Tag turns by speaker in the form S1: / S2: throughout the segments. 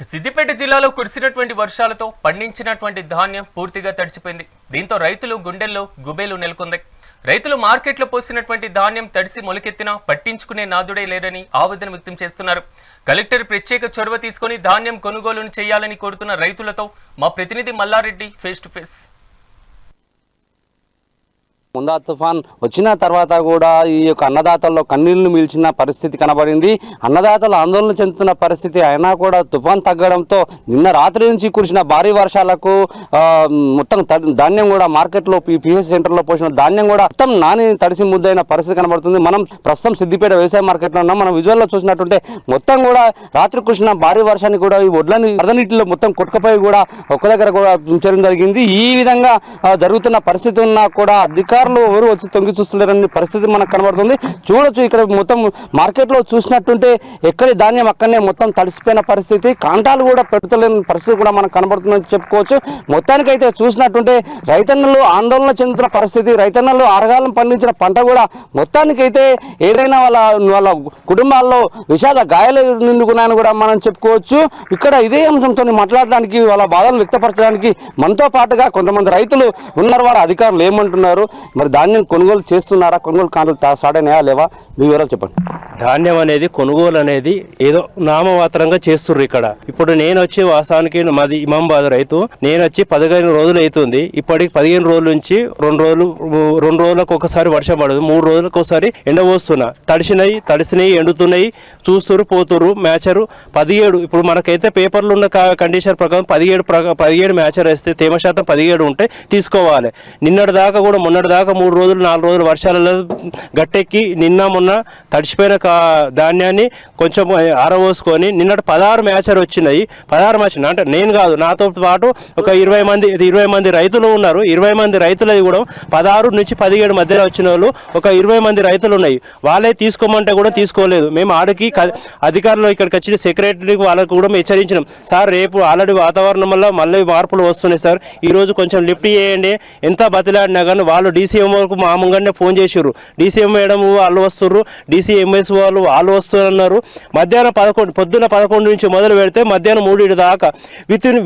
S1: సిద్దిపేట జిల్లాలో కురిసినటువంటి వర్షాలతో పండించినటువంటి ధాన్యం పూర్తిగా తడిచిపోయింది. దీంతో రైతులు గుండెల్లో గుబేలు నెలకొంది. రైతులు మార్కెట్లో పోసినటువంటి ధాన్యం తడిసి మొలకెత్తినా పట్టించుకునే నాదుడే లేరని ఆవేదన వ్యక్తం చేస్తున్నారు. కలెక్టర్ ప్రత్యేక చొరవ తీసుకొని ధాన్యం కొనుగోలును చేయాలని కోరుతున్న రైతులతో మా ప్రతినిధి మల్లారెడ్డి ఫేస్ టు ఫేస్.
S2: ముందా తుఫాన్ వచ్చిన తర్వాత కూడా ఈ యొక్క అన్నదాతల్లో కన్నీళ్ళు మిల్చిన పరిస్థితి కనబడింది. అన్నదాతలు ఆందోళన చెందుతున్న పరిస్థితి అయినా కూడా తుఫాన్ తగ్గడంతో నిన్న రాత్రి నుంచి కురిసిన భారీ వర్షాలకు మొత్తం ధాన్యం కూడా మార్కెట్లో పిహెచ్ సెంటర్లో పోసిన ధాన్యం కూడా మొత్తం నాని తడిసి ముద్దైన పరిస్థితి కనబడుతుంది. మనం ప్రస్తుతం సిద్దిపేట వ్యవసాయ మార్కెట్లో ఉన్నాం. మనం విజువల్లో చూసినట్టుంటే మొత్తం కూడా రాత్రి కురిసిన భారీ వర్షాన్ని కూడా ఈ వడ్లని వరదనీటిలో మొత్తం కొట్టుకుపోయి కూడా ఒక్క దగ్గర కూడా ఉంచడం జరిగింది. ఈ విధంగా జరుగుతున్న పరిస్థితి ఉన్నా కూడా అధికారులు ఎవరు వచ్చి తొంగి చూస్తలేరని పరిస్థితి మనకు కనబడుతుంది. చూడొచ్చు ఇక్కడ మొత్తం మార్కెట్లో చూసినట్టుంటే ఎక్కడి ధాన్యం అక్కడనే మొత్తం తడిసిపోయిన పరిస్థితి. కాంటాలు కూడా పెడతలేని పరిస్థితి కూడా మనకు కనబడుతుందని చెప్పుకోవచ్చు. మొత్తానికైతే చూసినట్టుంటే రైతన్నలు ఆందోళన చెందుతున్న పరిస్థితి. రైతన్నలు అరగాలం పండించిన పంట కూడా మొత్తానికైతే ఏదైనా వాళ్ళ వాళ్ళ కుటుంబాల్లో విషాద గాయాలు నిండుకున్నాయని కూడా మనం చెప్పుకోవచ్చు. ఇక్కడ ఇదే అంశంతో మాట్లాడడానికి వాళ్ళ బాధలు వ్యక్తపరచడానికి మనతో పాటుగా కొంతమంది రైతులు ఉన్నారు. వారు అధికారులు ఏమంటున్నారు? మరి ధాన్యం కొనుగోలు చేస్తున్నారా? కొనుగోలు కాంటలు స్టార్ట్ అయినాయా లేవా? మీ వివరాలు చెప్పండి.
S3: ధాన్యం అనేది కొనుగోలు అనేది ఏదో నామమాత్రంగా చేస్తుర్రు ఇక్కడ. ఇప్పుడు నేను వచ్చి వాస్తవానికి మాది ఇమాంబాద్ రైతు. నేను వచ్చి పదిహేను రోజులు అవుతుంది ఇప్పటికి పదిహేను రోజుల నుంచి రెండు రోజులు రెండు రోజులకు ఒకసారి వర్షం పడదు. మూడు రోజులకు ఒకసారి ఎండ పోస్తున్నా. తడిసినాయి తడిసినాయి ఎండుతున్నాయి. చూస్తురు పోతురు మ్యాచరు. పదిహేడు ఇప్పుడు మనకైతే పేపర్లు ఉన్న కండిషన్ ప్రకారం పదిహేడు పదిహేడు మ్యాచర్ వేస్తే తేమ శాతం పదిహేడు ఉంటే తీసుకోవాలి. నిన్నటి దాకా కూడా మొన్నటి దాకా మూడు రోజులు నాలుగు రోజులు వర్షాలలో గట్టెక్కి నిన్న మొన్న తడిచిపోయిన ధాన్యాన్ని కొంచెం ఆరబోసుకొని నిన్నటి పదహారు మ్యాచర్ వచ్చినాయి. పదహారు మ్యాచ్ అంటే నేను కాదు నాతో పాటు ఒక ఇరవై మంది ఇరవై మంది రైతులు ఉన్నారు. ఇరవై మంది రైతులది కూడా పదహారు నుంచి పదిహేడు మధ్యలో వచ్చిన వాళ్ళు ఒక ఇరవై మంది రైతులు ఉన్నాయి. వాళ్ళే తీసుకోమంటే కూడా తీసుకోలేదు. మేము ఆడికి అధికారులు ఇక్కడికి వచ్చిన సెక్రటరీకి వాళ్ళకు కూడా హెచ్చరించినాం. సార్ రేపు ఆల్రెడీ వాతావరణం వల్ల మళ్ళీ మార్పులు వస్తున్నాయి సార్. ఈ రోజు కొంచెం లిఫ్ట్ చేయండి. ఎంత బతిలాడినా కానీ వాళ్ళు డీసీ వరకు మామూలుగానే ఫోన్ చేసారు డీసీఎం మేడం వాళ్ళు వస్తుర్రు. డీసీఎంఎస్ వాళ్ళు వాళ్ళు వస్తున్నారు మధ్యాహ్నం పదకొండు పొద్దున్న పదకొండు నుంచి మొదలు పెడితే మధ్యాహ్నం మూడింటి దాకా విత్ ఇన్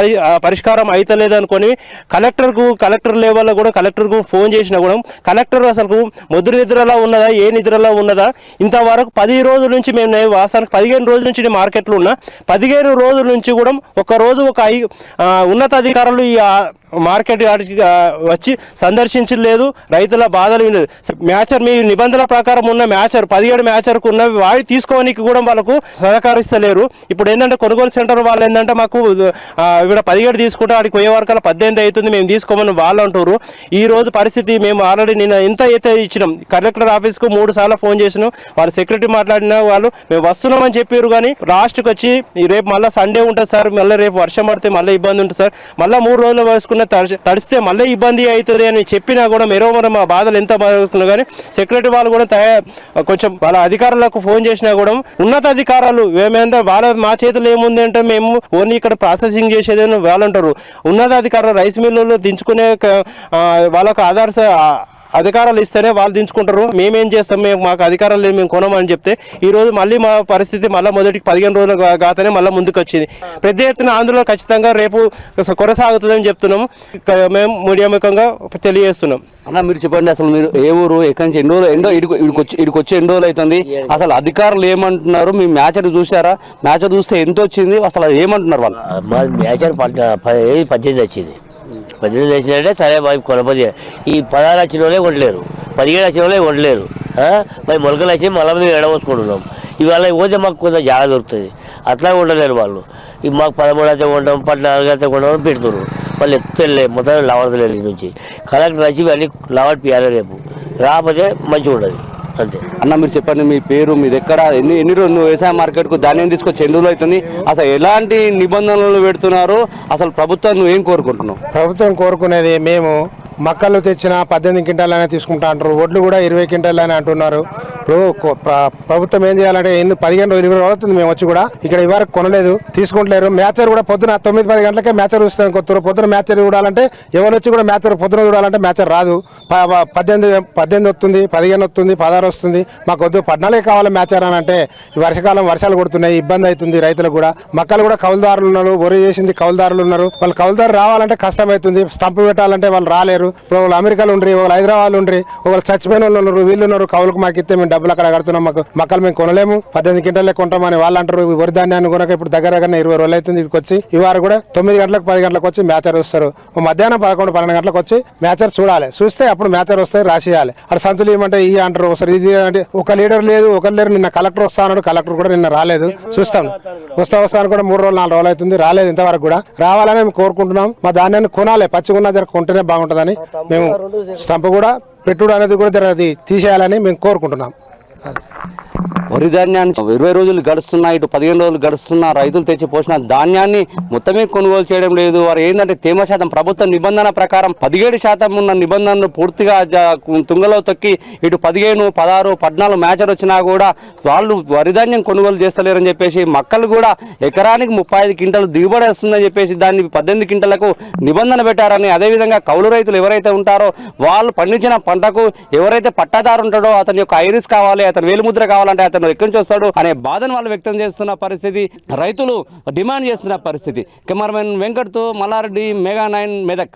S3: అది పరిష్కారం అవుతలేదు అనుకొని కలెక్టర్కు కలెక్టర్ లెవెల్లో కూడా కలెక్టర్కు ఫోన్ చేసినా కూడా కలెక్టర్ అసలు ముద్ర నిద్రలో ఉన్నదా ఏ నిద్రలో ఉన్నదా? ఇంతవరకు పది రోజుల నుంచి మేము వాస్తవానికి పదిహేను రోజుల నుంచి నేను మార్కెట్లో ఉన్నా. పదిహేను రోజుల నుంచి కూడా ఒక రోజు ఒక ఐ ఉన్నతాధికారులు ఈ మార్కెట్ వచ్చి సందర్శించలేదు. రైతుల బాధలు వినలేదు. మ్యాచర్ మీ నిబంధనల ప్రకారం ఉన్న మ్యాచర్ పదిహేడు మ్యాచర్కు ఉన్న వాడి తీసుకోవడానికి కూడా వాళ్ళకు సహకరిస్తలేరు. ఇప్పుడు ఏంటంటే కొనుగోలు సెంటర్ వాళ్ళు ఏంటంటే మాకు ఇక్కడ పదిహేడు తీసుకుంటే ఆడికి పోయే వరకు పద్దెనిమిది అవుతుంది మేము తీసుకోమని వాళ్ళు అంటారు ఈ రోజు పరిస్థితి మేము ఆల్రెడీ నిన్న ఎంత అయితే ఇచ్చినాం కలెక్టర్ ఆఫీస్కు మూడు సార్లు ఫోన్ చేసినాం. వాళ్ళ సెక్రటరీ మాట్లాడిన వాళ్ళు మేము వస్తున్నామని చెప్పారు కానీ లాస్ట్కి వచ్చి ఈ రేపు మళ్ళీ సండే ఉంటుంది సార్ మళ్ళీ రేపు వర్షం పడితే మళ్ళీ ఇబ్బంది ఉంటుంది సార్. మళ్ళీ మూడు రోజులు వేసుకున్న తడిసి- తడిస్తే మళ్ళీ ఇబ్బంది అవుతుంది అని చెప్పినా కూడా మెరో మరి మా బాధలు ఎంత బాధవుతున్నా కానీ సెక్రటరీ వాళ్ళు కూడా తయా- కొంచెం వాళ్ళ అధికారులకు ఫోన్ చేసినా కూడా ఉన్నత అధికారులు ఏమైందా వాళ్ళ మా చేతిలో ఏముంది అంటే మేము ఓన్లీ ఇక్కడ ప్రాసెసింగ్ చేసేది అని వాళ్ళు అంటారు. ఉన్నత అధికారులు రైస్ మిల్లులు దించుకునే వాళ్ళకు ఆధార్ అధికారాలు ఇస్తేనే వాళ్ళు దించుకుంటారు. మేమేం చేస్తాం? మేము మాకు అధికారాలు లేవు మేము కొనమని చెప్తే ఈ రోజు మళ్ళీ మా పరిస్థితి మళ్ళీ మొదటికి పదిహేను రోజులు గాతనే మళ్ళీ ముందుకు వచ్చింది పెద్ద ఎత్తున ఆందోళన ఖచ్చితంగా రేపు కొనసాగుతుందని చెప్తున్నాము. మేము మీడియా ముఖంగా తెలియజేస్తున్నాం.
S2: అన్న మీరు చెప్పండి అసలు మీరు ఏ ఊరు ఎక్కడి నుంచి ఎన్ని రోజులు ఎండో ఇడికి ఇడికి వచ్చి ఇడికి వచ్చి ఎన్ని రోజులు అవుతుంది? అసలు అధికారులు ఏమంటున్నారు? మీ మ్యాచర్ చూసారా మ్యాచర్ చూస్తే ఎంత వచ్చింది అసలు ఏమంటున్నారు వాళ్ళు?
S4: ప- పద్దెనిమిది వచ్చింది. పెద్దలు చేసినట్టే సరే మరి కొనపది ఈ పదహారు వచ్చిన వాళ్ళే వండలేరు పదిహేడు వచ్చిన వాళ్ళే వండలేరు మరి మొలకలు వచ్చి మళ్ళీ మేము ఎడవసుకుంటున్నాం ఇవాళ పోతే మాకు కొంత జాగ దొరుకుతుంది. అట్లా ఉండలేరు వాళ్ళు. ఇవి మాకు పదమూడు అయితే కొంటాం పద్నాలుగు అయితే కొంటాం పెడుతున్నారు. వాళ్ళు ఎత్తులే మొత్తం లావడతలేరు ఈ నుంచి. కలెక్టర్ వచ్చి ఇవన్నీ లావడిపియాలి రేపు. రాకపోతే మంచిగా ఉండదు. అంతే.
S2: అన్న మీరు చెప్పండి మీ పేరు మీది ఎక్కడ ఎన్ని ఎన్ని రోజులు వ్యవసాయ మార్కెట్కు ధాన్యం తీసుకొచ్చి ఎన్ని రోజులు అవుతుంది? అసలు ఎలాంటి నిబంధనలు పెడుతున్నారు? అసలు ప్రభుత్వం నువ్వు ఏం కోరుకుంటున్నావు?
S5: ప్రభుత్వం కోరుకునేది మేము మక్కలు తెచ్చిన పద్దెనిమిది క్వింటాలనే తీసుకుంటా అంటారు ఒడ్లు కూడా ఇరవై క్వింటాలనే అంటున్నారు. ఇప్పుడు ప్రభుత్వం ఏం చేయాలంటే ఎన్ని పదిహేను రోజులు ఇరవై అవుతుంది మేము వచ్చి కూడా. ఇక్కడ ఇవరకు కొనలేదు తీసుకుంటలేరు. మ్యాచర్ కూడా పొద్దున తొమ్మిది పది గంటలకే మ్యాచర్ వస్తుంది కొత్తరు. పొద్దున మ్యాచర్ చూడాలంటే ఎవరు వచ్చి కూడా మ్యాచర్ పొద్దున చూడాలంటే మ్యాచర్ రాదు. పద్దెనిమిది పద్దెనిమిది వస్తుంది పదిహేను వస్తుంది పదహారు వస్తుంది. మాకు వద్దు పద్నాలుగే కావాలి మ్యాచర్ అని అంటే వర్షకాలం వర్షాకాలం వర్షాలు కొడుతున్నాయి ఇబ్బంది అవుతుంది రైతులకు కూడా. మక్కలు కూడా కౌలుదారులు ఉన్నారు వరి చేసింది కౌలుదారులు ఉన్నారు. వాళ్ళు కౌలుదారు రావాలంటే కష్టం అవుతుంది స్టంప్ పెట్టాలంటే వాళ్ళు రాలేరు. ఇప్పుడు వాళ్ళు అమెరికాలో ఉండ్రి వాళ్ళు హైదరాబాద్ ఉండ్రి వాళ్ళు చచ్చిపోయిన వాళ్ళు ఉన్నారు వీళ్ళు ఉన్నారు కవులకు మాకు ఇస్తే మేము డబ్బులు అక్కడ కడుతున్నాం మాకు మక్కలు మేము కొనలేము పద్దెనిమిది క్వింటాలే కొంటామని వాళ్ళు అంటారు. వరి ధాన్యాన్ని కొనక ఇప్పుడు దగ్గర దగ్గర ఇరవై రోజులు అవుతుంది ఇక్కడికి వచ్చి. ఈ కూడా తొమ్మిది గంటలకు పది గంటలకు వచ్చి మ్యాచర్ వస్తారు. మధ్యాహ్నం పదకొండు పన్నెండు గంటలకు వచ్చి మ్యాచర్ చూడాలి. చూస్తే అప్పుడు మ్యాచర్ వస్తే రాసేయాలి. అక్కడ సంతులు ఏమంటే ఈ అంటారు ఒకసారి ఇది అంటే ఒక లీడర్ లేదు ఒక లీడర్ నిన్న కలెక్టర్ వస్తా అన్నాడు కలెక్టర్ కూడా నిన్న రాలేదు. చూస్తాం. వస్తా వస్తాను కూడా మూడు రోజులు నాలుగు రోజులు అవుతుంది రాలేదు ఇంతవరకు కూడా. రావాలని మేము కోరుకుంటున్నాం. మా ధాన్యాన్ని కొనాలి పచ్చిగున్న జర కొంటేనే బాగుంటుందని. మేము స్టంప్ కూడా పెట్టుడు అనేది కూడా అది తీసేయాలని మేము కోరుకుంటున్నాం.
S2: వరి ధాన్యాన్ని ఇరవై రోజులు గడుస్తున్నా ఇటు పదిహేను రోజులు గడుస్తున్నా రైతులు తెచ్చి పోసిన ధాన్యాన్ని మొత్తమే కొనుగోలు చేయడం లేదు. వారు ఏంటంటే తేమ శాతం ప్రభుత్వ నిబంధన ప్రకారం పదిహేడు శాతం ఉన్న నిబంధనలు పూర్తిగా తుంగలో తొక్కి ఇటు పదిహేను పదహారు పద్నాలుగు మ్యాచర్ వచ్చినా కూడా వాళ్ళు వరి ధాన్యం కొనుగోలు చేస్తలేరని చెప్పేసి మక్కలు కూడా ఎకరానికి ముప్పై ఐదు క్వింటలు దిగుబడి వస్తుందని చెప్పేసి దాన్ని పద్దెనిమిది క్వింటలకు నిబంధన పెట్టారని అదేవిధంగా కౌలు రైతులు ఎవరైతే ఉంటారో వాళ్ళు పండించిన పంటకు ఎవరైతే పట్టాదారు ఉంటాడో అతని యొక్క ఐరిస్ కావాలి అతని వేలుముద్ర కావాలంటే అతను ఎక్కడి నుంచి వస్తాడు అనే బాధను వాళ్ళు వ్యక్తం చేస్తున్న పరిస్థితి రైతులు డిమాండ్ చేస్తున్న పరిస్థితి. కెమెరామెన్ వెంకట్తో మల్లారెడ్డి మెగా నైన్ మెదక్.